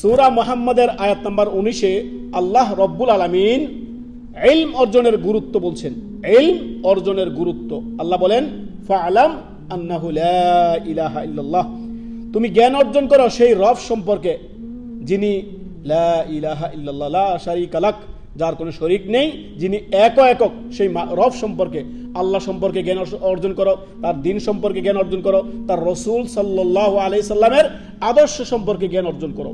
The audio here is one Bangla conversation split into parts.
সুরা মোহাম্মদের আয়াত নাম্বার উনিশে আল্লাহ রব্বুল আলমিন এলম অর্জনের গুরুত্ব বলছেন। এলম অর্জনের গুরুত্ব। আল্লাহ বলেন ইলাহা ইল্লাল্লাহ। তুমি জ্ঞান অর্জন করো সেই রব সম্পর্কে, যিনি ইলাহা যার কোনো শরিক নেই, যিনি এক একক সেই রব সম্পর্কে, আল্লাহ সম্পর্কে জ্ঞান অর্জন করো, তার দিন সম্পর্কে জ্ঞান অর্জন করো, তার রসুল সাল্লাহ আলাই সাল্লামের আদর্শ সম্পর্কে জ্ঞান অর্জন করো।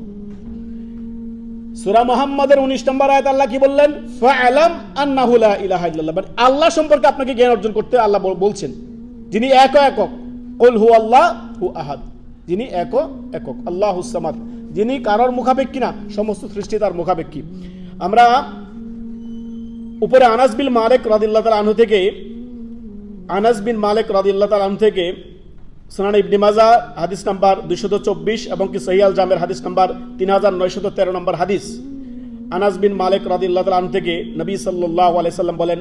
সুরা মোহাম্মদের উনিশ নম্বর আয়াত আল্লাহ কি বললেন? ফাআলাম আন্নাহু লা ইলাহা ইল্লাল্লাহ। মানে আল্লাহ সম্পর্কে আপনাকে জ্ঞান অর্জন করতে আল্লাহ বলছেন। যিনি এক একক। কুল হু আল্লাহ, হু আহাদ। যিনি এক একক। আল্লাহ হুসামাদ যিনি কারোর মুখাপেক্ষী না, সমস্ত সৃষ্টি তার মুখাপেক্ষী। আমরা উপরে আনাস বিন মালিক রাদিল্লাহ তাআলা আনহু থেকে আনাস বিন মালিক রাদিল্লাহ তাআলা আনহু থেকে সুনান ইবনে মাজা, হাদিস নাম্বার দুইশত চব্বিশ এবং কি সহিয়াল জামের হাদিস নাম্বার তিন হাজার নয়শত তেরো নম্বর হাদিস। আনাস বিন মালিক রাদিল্লাহ তাআলা থেকে নবী সাল্লাল্লাহু আলাইহি সাল্লাম বলেন,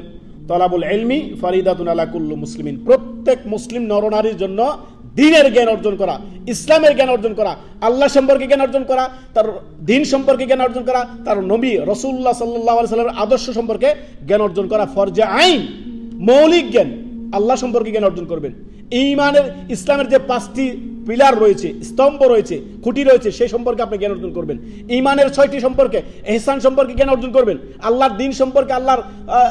তলাবুল এলমি ফারিদাতুন আলা কুল্লু মুসলিমিন। প্রত্যেক মুসলিম নরনারীর জন্য দিনের জ্ঞান অর্জন করা, ইসলামের জ্ঞান অর্জন করা, আল্লাহ সম্পর্কে জ্ঞান অর্জন করা, তার দিন সম্পর্কে জ্ঞান অর্জন করা, তার নবী রসুল্লাহ সাল্লাহ সাল্লামের আদর্শ সম্পর্কে জ্ঞান অর্জন করা ফরজে আইন, মৌলিক জ্ঞান। আল্লাহ সম্পর্কে জ্ঞান অর্জন করবেন। ইমানের, ইসলামের যে পাঁচটি পিলার রয়েছে, স্তম্ভ রয়েছে, খুঁটি রয়েছে সেই সম্পর্কে আপনি জ্ঞান অর্জন করবেন। ইমানের ছয়টি সম্পর্কে, এহসান সম্পর্কে জ্ঞান অর্জন করবেন। আল্লাহর দিন সম্পর্কে আল্লাহর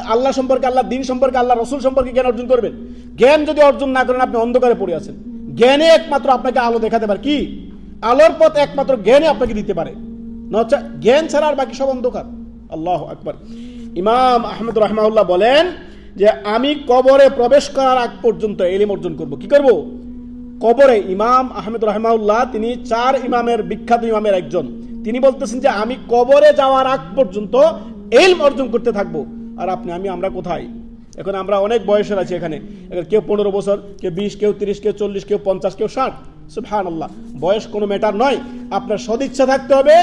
আল্লাহ সম্পর্কে, আল্লাহর দিন সম্পর্কে আল্লাহ রসুল সম্পর্কে জ্ঞান অর্জন করবেন। জ্ঞান যদি অর্জন না করেন, আপনি অন্ধকারে পড়ে আছেন। জ্ঞানে একমাত্র আপনাকে আলো দেখাতে পারে। কি? আলোর পথ একমাত্র জ্ঞানে আপনাকে দিতে পারে। নচা, জ্ঞান ছাড়া আর বাকি সব অন্ধকার। আল্লাহ আকবার। ইমাম আহমদ রহমাউল্লাহ বলেন যে আমি কবরে প্রবেশ করার আগ পর্যন্ত এলিম অর্জন করব। কি করব? কবরে ইমাম আহমেদ রহমাউল্লাহ তিনি চার ইমামের বিখ্যাত ইমামের একজন। তিনি বলতেছেন যে আমি কবরে যাওয়ার আগ পর্যন্ত এলম অর্জন করতে থাকব। আর আপনি, আমি, আমরা কোথায়? এখন আমরা অনেক বয়সের আছি এখানে। কেউ পনেরো বছর, কেউ বিশ, কেউ তিরিশ, কেউ চল্লিশ, কেউ পঞ্চাশ, কেউ ষাট। সুবহান আল্লাহ বয়স কোনো ম্যাটার নয়। আপনার সদিচ্ছা থাকতে হবে,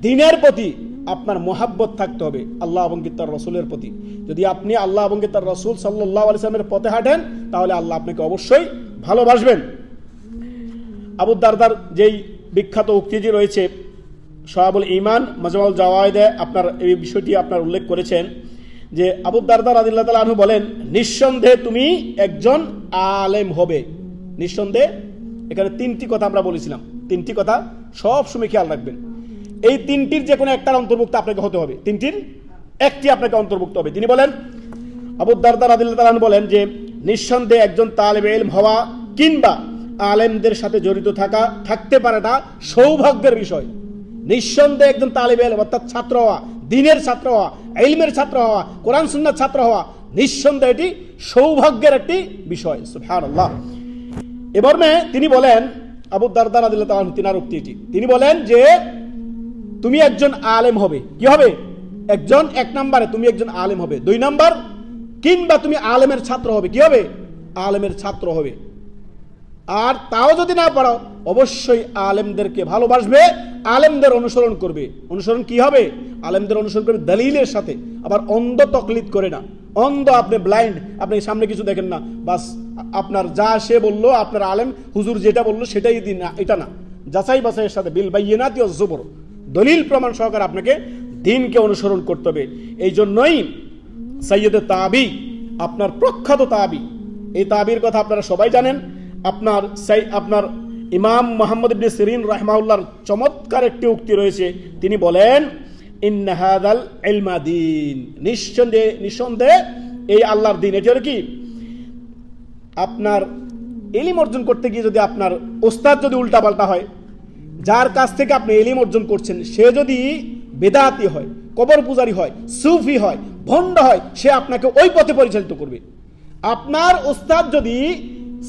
দিনের প্রতি আপনার মোহাব্বত থাকতে হবে, আল্লাহ এবং কি তার রসুলের প্রতি। যদি আপনি আল্লাহ এবং তার রসুল সাল্লাহ আলিয়ামের পথে হাঁটেন, তাহলে আল্লাহ আপনাকে অবশ্যই ভালোবাসবেন। আবু দারদার যেই বিখ্যাত উক্তিটি রয়েছে সোহাবুল ইমান মাজমাউল জাওয়ায়দে আপনার এই বিষয়টি আপনার উল্লেখ করেছেন, যে আবু দারদার আদিল্লাহ তালা আনহু বলেন, নিঃসন্দেহে তুমি একজন আলেম হবে। নিঃসন্দেহে, এখানে তিনটি কথা আমরা বলেছিলাম। তিনটি কথা সব সময় খেয়াল রাখবেন। এই তিনটির যে কোনো একটার অন্তর্ভুক্ত আপনাকে হতে হবে। তিনটির একটি আপনাকে অন্তর্ভুক্ত হবে। তিনি বলেন, আবু দারদার আদিল্লাহ বলেন যে, নিঃসন্দেহে একজন তালেব এলম হওয়া কিংবা আলেমদের সাথে জড়িত থাকা, থাকতে পারে না, সৌভাগ্যের বিষয়। নিঃসন্দেহে একজন তালেব এলম অর্থাৎ ছাত্র হওয়া, দিনের ছাত্র হওয়া এলমের ছাত্র হওয়া, কোরআন সুন্নার ছাত্র হওয়া, নিঃসন্দেহে এটি সৌভাগ্যের একটি বিষয়। সুবহানাল্লাহ। এবার মে তিনি বলেন, আবু দারদার আদিল্লাহ তিনার উক্তি এটি। তিনি বলেন যে, তুমি একজন আলেম হবে। কি হবে? একজন এক নম্বরে তুমি একজন আলেম হবে। দুই নাম্বার, কিংবা তুমি আলেমের ছাত্র হবে। কি হবে? আলেমের ছাত্র হবে। আর তাও যদি না পারো, অবশ্যই আলেমদেরকে ভালোবাসবে, আলেমদের অনুসরণ করবে। অনুসরণ কি হবে? আলেমদের অনুসরণ করবে দলিলের সাথে। আবার অন্ধ তকলিদ করে না। অন্ধ আপনি ব্লাইন্ড আপনি সামনে কিছু দেখেন না। বাস, আপনার যা সে বলল, আপনার আলেম, হুজুর যেটা বলল, সেটাই দিন না, এটা না। যাচাই বাছাইয়ের সাথে বিল বাইয়েনাতি ও জবর দলিল প্রমাণ সহকারে আপনাকে দিনকে অনুসরণ করতে হবে। এই জন্যই সৈয়দ তাবি, আপনার প্রখ্যাত তাবি। এই তাবির কথা আপনারা সবাই জানেন। আপনার সেই আপনার ইমাম মোহাম্মদ ইবনে সিরিন রাহমাউল্লাহর চমৎকার একটি উক্তি রয়েছে। তিনি বলেন ইন্নাহাদাল ইলমাদিন নিঃসন্দেহে নিঃসন্দেহে এই আল্লাহর দিন। এটি কি? আপনার এলিম অর্জন করতে গিয়ে যদি আপনার ওস্তাদ যদি উল্টাপাল্টা হয়, যার কাছ থেকে আপনি এলিম অর্জন করছেন, সে যদি বেদাতি হয়, কবর পূজারি হয়, সুফি হয়, ভণ্ড হয়, সে আপনাকে ওই পথে পরিচালিত করবে। আপনার ওস্তাদ যদি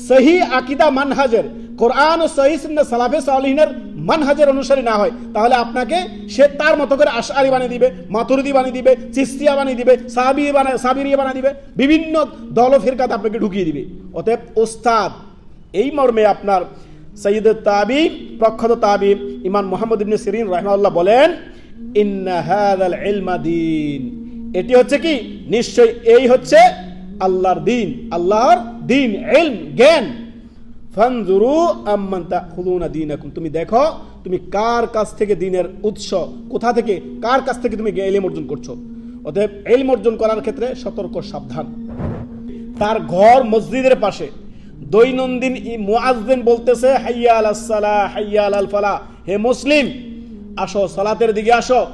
সহি আকিদা মানহাজের, কোরআন ও সহি সালাফে সালিহিনের মানহাজের অনুসারী না হয়, তাহলে আপনাকে সে তার মতো করে আশারি বানিয়ে দিবে, মাতুরিদি বানিয়ে দিবে, চিস্তিয়া বানিয়ে দিবে সাবি বানায় সাবিরিয়া বানিয়ে দিবে, বিভিন্ন দল ফিরকাতে আপনাকে ঢুকিয়ে দিবে। অতএব ওস্তাদ এই মর্মে আপনার সৈয়দ তাবি, প্রখ্যাত তাবি ইমান মোহাম্মদ ইবনে সিরিন রহমাউল্লাহ বলেন দিন। এটি হচ্ছে কি? নিশ্চয় এই হচ্ছে আল্লাহর দিন। আল্লাহর দিন জ্ঞান। ফানজুরু তুমি দেখো, তুমি কার কাছ থেকে দিনের উৎস, কোথা থেকে, কার কাছ থেকে তুমি এলিম অর্জন করছ? অতএব এলিম অর্জন করার ক্ষেত্রে সতর্ক, সাবধান। তার ঘর মসজিদের পাশে। দৈনন্দিন বলতেছে হাইয়া আলাস সালাহ হাইয়া আলাল ফালাহ হে মুসলিম আসো, সালাতের দিকে আসো,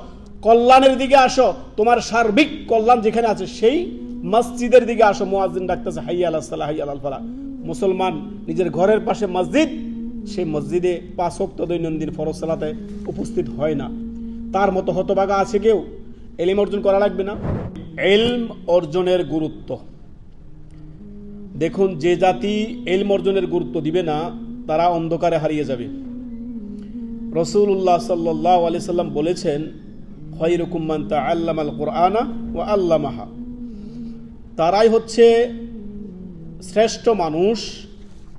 কল্যাণের দিকে আসো, তোমার সার্বিক কল্যাণ যেখানে আছে সেই মসজিদের দিকে আসো মুআজ্জিন ডাকতেছে, হাইয়া আলাস সালাহ, হাইয়া আলাল ফালাহ। মুসলমান নিজের ঘরের পাশে মসজিদ, সেই মসজিদে পাঁচ ওয়াক্ত দৈনন্দিন ফরজ সালাতে উপস্থিত হয় না। তার মতো হতবাগা আছে কেউ? এলিম অর্জন করা লাগবে না? এলম অর্জনের গুরুত্ব। দেখুন, যে জাতি এলম অর্জনের গুরুত্ব দিবে না, তারা অন্ধকারে হারিয়ে যাবে। রসুল্লাহ সাল্লাহ আলি সাল্লাম বলেছেন খৈরকুম্মান তা আল্লাম আল কোরআনা ও আল্লামাহা। তারাই হচ্ছে শ্রেষ্ঠ মানুষ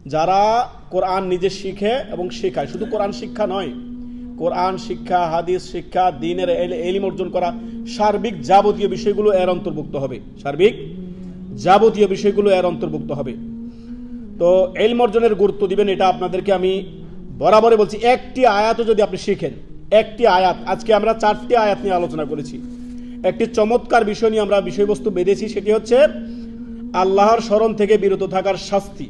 যারা কোরআন নিজে শিখে এবং শেখায়। শুধু কোরআন শিক্ষা নয়, কোরআন শিক্ষা, হাদিস শিক্ষা, দিনের এল- এলিম অর্জন করা সার্বিক যাবতীয় বিষয়গুলো এর অন্তর্ভুক্ত হবে। সার্বিক যাবতীয় বিষয়গুলো এর অন্তর্ভুক্ত হবে। তো এলম অর্জনের গুরুত্ব দিবেন, এটা আপনাদেরকে আমি বরাবরই বলছি, একটি আয়াতও যদি আপনি শিখেন, একটি আয়াত, আজকে আমরা চারটি আয়াত নিয়ে আলোচনা করেছি। একটি চমৎকার বিষয় নিয়ে আমরা বিষয়বস্তু বেঁধেছি, সেটি হচ্ছে আল্লাহর স্মরণ থেকে বিরত থাকার শাস্তি।